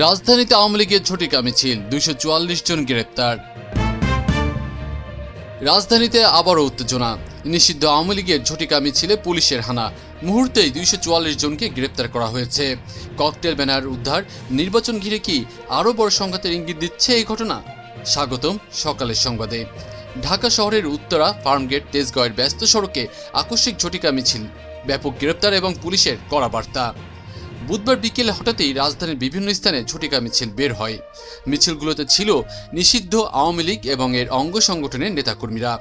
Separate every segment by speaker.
Speaker 1: রাজধানীতে আওয়ামী লীগের ঝটিকা মিছিল দুইশো চুয়াল্লিশ জন গ্রেপ্তার। রাজধানীতে আবারও উত্তেজনা। নিষিদ্ধ আওয়ামী লীগের ঝটিকা মিছিলে পুলিশের হানা। মুহূর্তেই দুইশো চুয়াল্লিশ জনকে গ্রেপ্তার করা হয়েছে। ককটেল ব্যানার উদ্ধার, নির্বাচন ঘিরে কি আরও বড় সংঘাতের ইঙ্গিত দিচ্ছে এই ঘটনা? স্বাগতম সকালের সংবাদে। ঢাকা শহরের উত্তরা ফার্মগেট তেজগাঁওয়ের ব্যস্ত সড়কে আকস্মিক ঝটিকা মিছিল ব্যাপক গ্রেপ্তার এবং পুলিশের কড়া বার্তা। বুধবার বিকেলে হঠাৎই রাজধানীর বিভিন্ন স্থানে ঝটিকা মিছিল বের হয়। মিছিলগুলোতে ছিল নিষিদ্ধ আওয়ামী লীগ এবং এর অঙ্গ সংগঠনের নেতাকর্মীরা।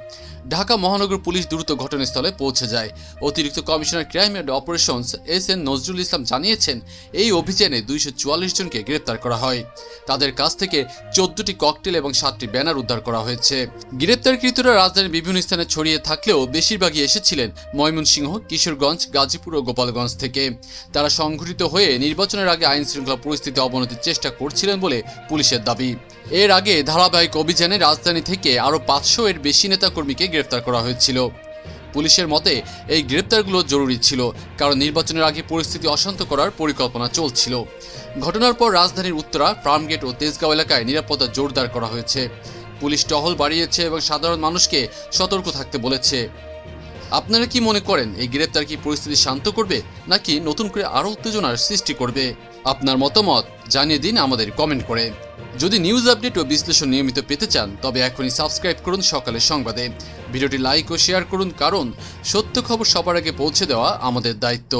Speaker 1: ঢাকা মহানগর পুলিশ দ্রুত ঘটনাস্থলে পৌঁছে যায়। অতিরিক্ত commissioner crime and operations S N Nazrul Islam জানিয়েছেন, এই অভিযানে দুইশো চুয়াল্লিশ জনকে গ্রেপ্তার করা হয়। তাদের কাছ থেকে চোদ্দটি ককটেল এবং সাতটি ব্যানার উদ্ধার করা হয়েছে। গ্রেপ্তারকৃতরা রাজধানীর বিভিন্ন স্থানে ছড়িয়ে থাকলেও বেশিরভাগই এসেছিলেন ময়মনসিংহ, কিশোরগঞ্জ, গাজীপুর ও গোপালগঞ্জ থেকে। তারা সংঘটিত হয়ে নির্বাচনের আগে আইন শৃঙ্খলা পরিস্থিতি অবনতির চেষ্টা করছিলেন বলে পুলিশের দাবি। এর আগে ধারাবাহিক অভিযানে রাজধানী থেকে আরও পাঁচশো এর বেশি নেতাকর্মীকে গ্রেফতার করা হয়েছিল। পুলিশের মতে, এই গ্রেপ্তারগুলো জরুরি ছিল, কারণ নির্বাচনের আগে পরিস্থিতি অশান্ত করার পরিকল্পনা চলছিল। ঘটনার পর রাজধানীর উত্তরা ফার্মগেট ও তেজগাঁও এলাকায় নিরাপত্তা জোরদার করা হয়েছে। পুলিশ টহল বাড়িয়েছে এবং সাধারণ মানুষকে সতর্ক থাকতে বলেছে। আপনারা কি মনে করেন এই গ্রেপ্তার কি পরিস্থিতি শান্ত করবে, নাকি নতুন করে আরও উত্তেজনার সৃষ্টি করবে? আপনার মতামত জানিয়ে দিন আমাদের কমেন্ট করে। যদি নিউজ আপডেট ও বিশ্লেষণ নিয়মিত পেতে চান, তবে এখনই সাবস্ক্রাইব করুন সকালের সংবাদে। ভিডিওটি লাইক ও শেয়ার করুন, কারণ সত্য খবর সবার আগে পৌঁছে দেওয়া আমাদের দায়িত্ব।